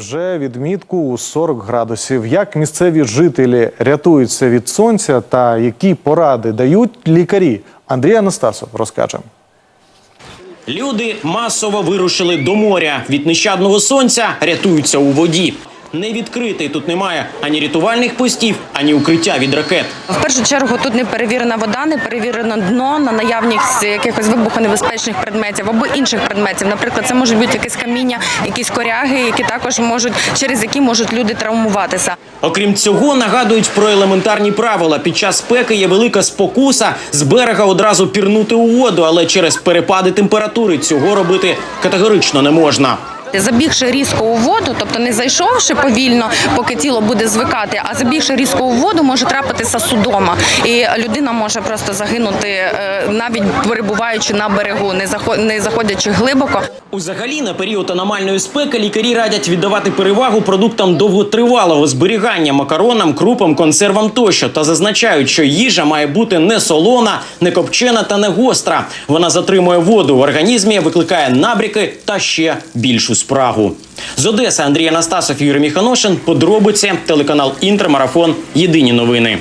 вже відмітку у 40 градусів. Як місцеві жителі рятуються від сонця та які поради дають лікарі? Андрій Анастасов розкаже. Люди масово вирушили до моря. Від нещадного сонця рятуються у воді. Не відкритий тут немає ані рятувальних постів, ані укриття від ракет. В першу чергу тут не перевірена вода, не перевірено дно на наявність якихось вибухонебезпечних предметів або інших предметів. Наприклад, це можуть бути якесь каміння, якісь коряги, які також можуть через які можуть люди травмуватися. Окрім цього, нагадують про елементарні правила. Під час спеки є велика спокуса з берега одразу пірнути у воду, але через перепади температури цього робити категорично не можна. Забігши різко у воду, тобто не зайшовши повільно, поки тіло буде звикати, а забігши різко у воду, може трапитися судома, і людина може просто загинути, е, навіть перебуваючи на берегу, не захо- не заходячи глибоко. Узагалі, на період аномальної спеки лікарі радять віддавати перевагу продуктам довготривалого зберігання, макаронам, крупам, консервам тощо, та зазначають, що їжа має бути не солона, не копчена та не гостра. Вона затримує воду в організмі, викликає набріки та ще більшу спрагу. З Одеси Андрій Анастасов, Юрій Міханошин. Подробиці телеканал Інтермарафон. Єдині новини.